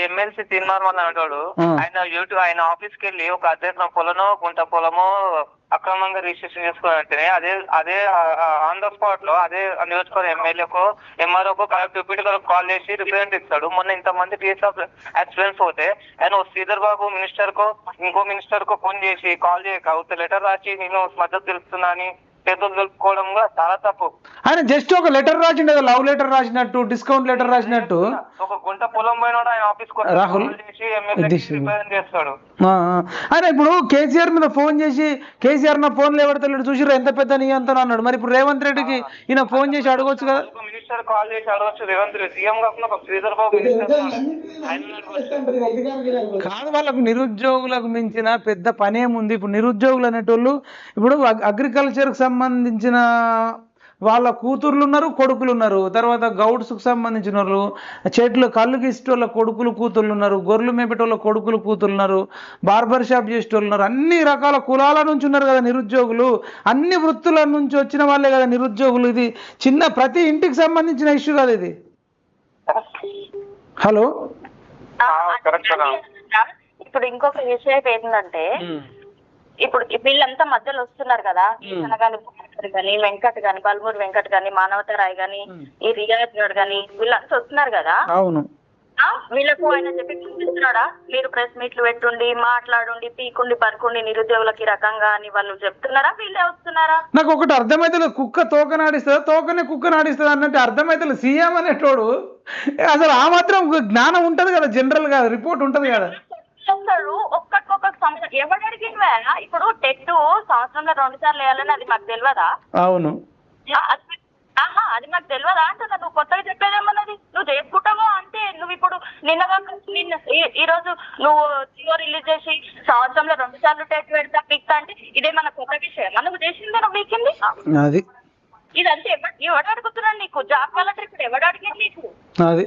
MLC తీర్మానం అంటాడు. ఆయన యూట్యూబ్ ఆయన ఆఫీస్కి వెళ్ళి ఒక అద్దెకరం పొలనో గుంట పొలమో అక్రమంగా రిజిస్ట్రేషన్ చేసుకోవాలంటేనే అదే అదే ఆన్ ద స్పాట్లో అదే నియోజకవర్గం ఎమ్మెల్యేకో ఎంఆర్ఓకో కలెక్టర్ డిప్యూటీ కలెక్టర్ కాల్ చేసి రిప్రజెంట్ ఇస్తాడు మొన్న ఇంతమంది టీఎస్ ఎక్స్పీరియన్స్ పోతే ఆయన శ్రీధర్ బాబు మినిస్టర్ కో ఇంకో మినిస్టర్ కో ఫోన్ చేసి కాల్ చేయక లెటర్ రాసి నేను మద్దతు తెలుస్తున్నా అని చేతులు తెలుపుకోవడం కూడా చాలా తప్పు. ఆయన జస్ట్ ఒక లెటర్ రాసిండు కదా లవ్ లెటర్ రాసినట్టు డిస్కౌంట్ లెటర్ రాసినట్టు. ఒక గుంట పొలం పోయినాడు ఆయన ఆఫీస్ రాహుల్, చేస్తాడు. ఆయన ఇప్పుడు కేసీఆర్ మీద ఫోన్ చేసి కేసీఆర్ నా ఫోన్లో ఎవడతలేడు చూసిరా ఎంత పెద్ద నీ అంత అన్నాడు మరి ఇప్పుడు రేవంత్ రెడ్డికి ఈయన ఫోన్ చేసి అడగొచ్చు కదా. మినిస్టర్ కాల్ చేసి అడగచ్చు. రేవంత్ రెడ్డి సీఎం కాకుండా ఒక శ్రీధర్ బాబు మినిస్టర్. కాదు వాళ్ళకు నిరుద్యోగులకు మించిన పెద్ద పనేముంది. ఇప్పుడు నిరుద్యోగులు అనేటోళ్ళు ఇప్పుడు అగ్- అగ్రికల్చర్కి సంబంధించిన వాళ్ళ కూతుర్లు ఉన్నారు కొడుకులు ఉన్నారు తర్వాత గౌడ్స్కి సంబంధించిన వాళ్ళు చెట్లు కళ్ళుకి ఇష్టోళ్ళ కొడుకులు కూతుర్లు ఉన్నారు గొర్రెలు మేపేటోళ్ళ కొడుకులు కూతుర్లు ఉన్నారు బార్బర్ షాప్ చేసేటోళ్ళు ఉన్నారు అన్ని రకాల కులాల నుంచి ఉన్నారు కదా నిరుద్యోగులు. అన్ని వృత్తుల నుంచి వచ్చిన వాళ్ళే కదా నిరుద్యోగులు ఇది. చిన్న ప్రతి ఇంటికి సంబంధించిన ఇష్యూ కదా ఇది. హలో. ఇప్పుడు ఇంకొక విషయం ఏంటంటే ఇప్పుడు వీళ్ళంతా మధ్యలో వస్తున్నారు కదా. భాస్కర్ గాని వెంకట్ గాని బల్మూరి వెంకట్ గాని మానవతరాయ్ గాని ఈ రియాజ్ గారు గాని వీళ్ళంతా వస్తున్నారు కదా? అవును. వీళ్ళకు ఆయన చెప్పి చూపిస్తున్నాడా? మీరు ప్రెస్ మీట్లు పెట్టుండి మాట్లాడుండి పీకుండి పరుకుండి నిరుద్యోగులకి రకంగా అని వాళ్ళు చెప్తున్నారా? వీళ్ళే వస్తున్నారా? నాకు ఒకటి అర్థమైతలేదు. కుక్క తోక నాడిస్తుందా? తోకనే కుక్క నాడిస్తుంది అన్నట్టు అర్థమైతలేదు. సీఎం అనేటోడు అసలు ఆ మాత్రం జ్ఞానం ఉంటది కదా జనరల్గా రిపోర్ట్ ఉంటది కదా. చేస్తారు ఒక్కటికొక్క సంవత్సరం ఎవడు అడిగినవా ఇప్పుడు టెట్ సంవత్సరంలో రెండు సార్లు వేయాలని అది మాకు తెలియదా అవును. ఆహా అది మాకు తెలియదా అంటున్నా. నువ్వు కొత్తగా చెప్పేదేమన్నది? నువ్వు చేసుకుంటావు అంటే నువ్వు ఇప్పుడు నిన్న నిన్న ఈ- రోజు నువ్వు జియో రిలీజ్ చేసి సంవత్సరంలో రెండు సార్లు టెట్ పెడతా పిక్తా అంటే ఇదే మన కొత్త విషయం నువ్వు చేసిందే నువ్వు మీకింది? అది. ఇదంతా. ఎవడు అడుగుతున్నాడు నీకు? జాబ్ కలెక్టర్ ఇప్పుడు ఎవడు అడిగాడు నీకు? అది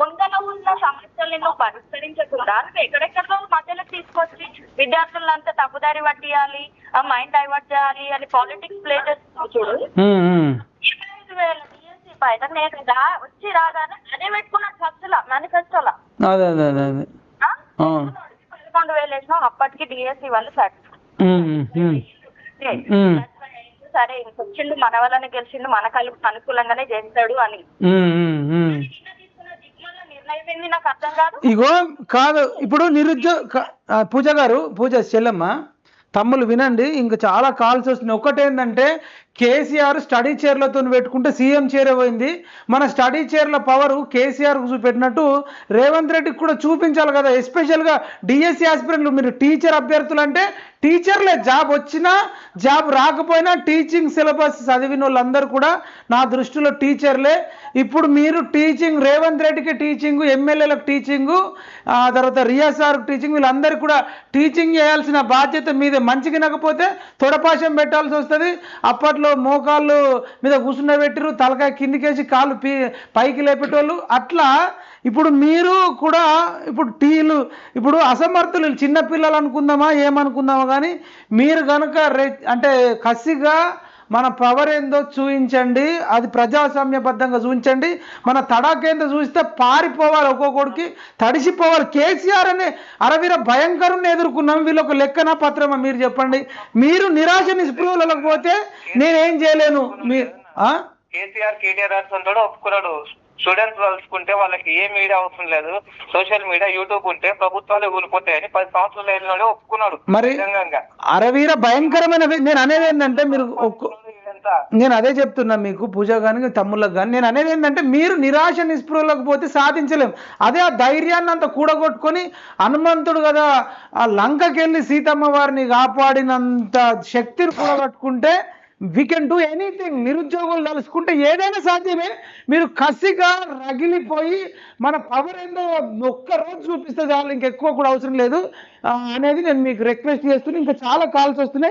ముందర ఉన్న సమస్యల్ని నువ్వు పరిష్కరించకుండా నువ్వు ఎక్కడెక్కడో మధ్యలో తీసుకొచ్చి విద్యార్థులంతా తప్పుదారి పట్టియాలి ఆ మైండ్ డైవర్ట్ చేయాలి అని పాలిటిక్స్ ప్లే చేస్తున్నావు చూడు. ఉమ్, ఉమ్. ఇరవై ఐదు వేల డిఎస్సీ పైన నేను వచ్చి రాగానే అదే పెట్టుకున్నాను ఫస్ట్ లా మేనిఫెస్టోలా. అదే అదే అదే అదే. ఆ. పదకొండు వేలు వేసినాం అప్పటికి డిఎస్సీ వాళ్ళు. ఉమ్. సరే ఇంకొచ్చిండు మన వల్లనే గెలిచిండు మన కలుపు అనుకూలంగానే చేస్తాడు అని. నాకు అర్థం కాదు ఇగో కాదు ఇప్పుడు నిరుద్యోగ పూజ గారు పూజ చెల్లమ్మ తమ్ముళ్ళు వినండి ఇంకా చాలా కాల్స్ వస్తున్నాయి. ఒకటేంటంటే కేసీఆర్ స్టడీ చైర్లతో పెట్టుకుంటే సీఎం చైర్ పోయింది. మన స్టడీ చైర్ల పవర్ కేసీఆర్కు చూపెట్టినట్టు రేవంత్ రెడ్డికి కూడా చూపించాలి కదా. ఎస్పెషల్గా డిఎస్సి ఆస్పిరెంట్లు మీరు టీచర్ అభ్యర్థులు అంటే టీచర్లే. జాబ్ వచ్చినా జాబ్ రాకపోయినా టీచింగ్ సిలబస్ చదివిన వాళ్ళందరూ కూడా నా దృష్టిలో టీచర్లే. ఇప్పుడు మీరు టీచింగ్ రేవంత్ రెడ్డికి టీచింగ్ ఎమ్మెల్యేలకు టీచింగ్ ఆ తర్వాత రియా టీచింగ్ వీళ్ళందరికీ కూడా టీచింగ్ చేయాల్సిన బాధ్యత మీదే. మంచిగా వినకపోతే తొడపాశం పెట్టాల్సి వస్తుంది. అప్పట్లో మోకాళ్ళు మీద కూర్చుండబెట్టిరు తలకాయ కిందికేసి కాళ్ళు పీ పైకి లేపేటోళ్ళు. అట్లా ఇప్పుడు మీరు కూడా ఇప్పుడు టీలు ఇప్పుడు అసమర్థులు చిన్న పిల్లలు అనుకుందామా ఏమనుకుందామా కానీ మీరు కనుక రె అంటే కసిగా మన పవర్ ఏందో చూపించండి అది ప్రజాస్వామ్యబద్ధంగా చూపించండి మన తడాకేందో చూస్తే పారిపోవాలి ఒక్కొక్కడికి తడిసిపోవాలి. కేసీఆర్ అనే అరవీర భయంకరుని ఎదుర్కొన్నాం. వీళ్ళొక లెక్కన పత్రమా మీరు చెప్పండి. మీరు నిరాశ నిస్పృహలకు పోతే నేనేం చేయలేను. మీరు కేసీఆర్ కేటీఆర్ ఒప్పుకున్నాడు. స్టూడెంట్స్ కలుసుకుంటే వాళ్ళకి ఏ మీడియా అవసరం లేదు. సోషల్ మీడియా యూట్యూబ్ ఉంటే ప్రభుత్వాలు కూలిపోతాయని పది సంవత్సరాలు ఒప్పుకున్నాడు. మరి. అరవీర భయంకరమైన నేను అనేది ఏంటంటే మీరు నేను అదే చెప్తున్నా మీకు పూజ కానీ తమ్ముళ్ళకి కానీ నేను అనేది ఏంటంటే మీరు నిరాశ నిస్పృహలకు పోతే సాధించలేం. అదే ఆ ధైర్యాన్ని అంత కూడగొట్టుకొని హనుమంతుడు కదా ఆ లంకకి వెళ్ళి సీతమ్మ వారిని కాపాడినంత శక్తిని కూడగట్టుకుంటే వీ కెన్ డూ ఎనీథింగ్ నిరుద్యోగులు తలుసుకుంటే ఏదైనా సాధ్యమే. మీరు కసిగా రగిలిపోయి మన పవర్ ఏందో ఒక్క రోజు చూపిస్తే చాలు. ఇంకెక్కువ కూడా అవసరం లేదు. అనేది నేను మీకు రిక్వెస్ట్ చేస్తున్నా. ఇంకా చాలా కాల్స్ వస్తున్నాయి.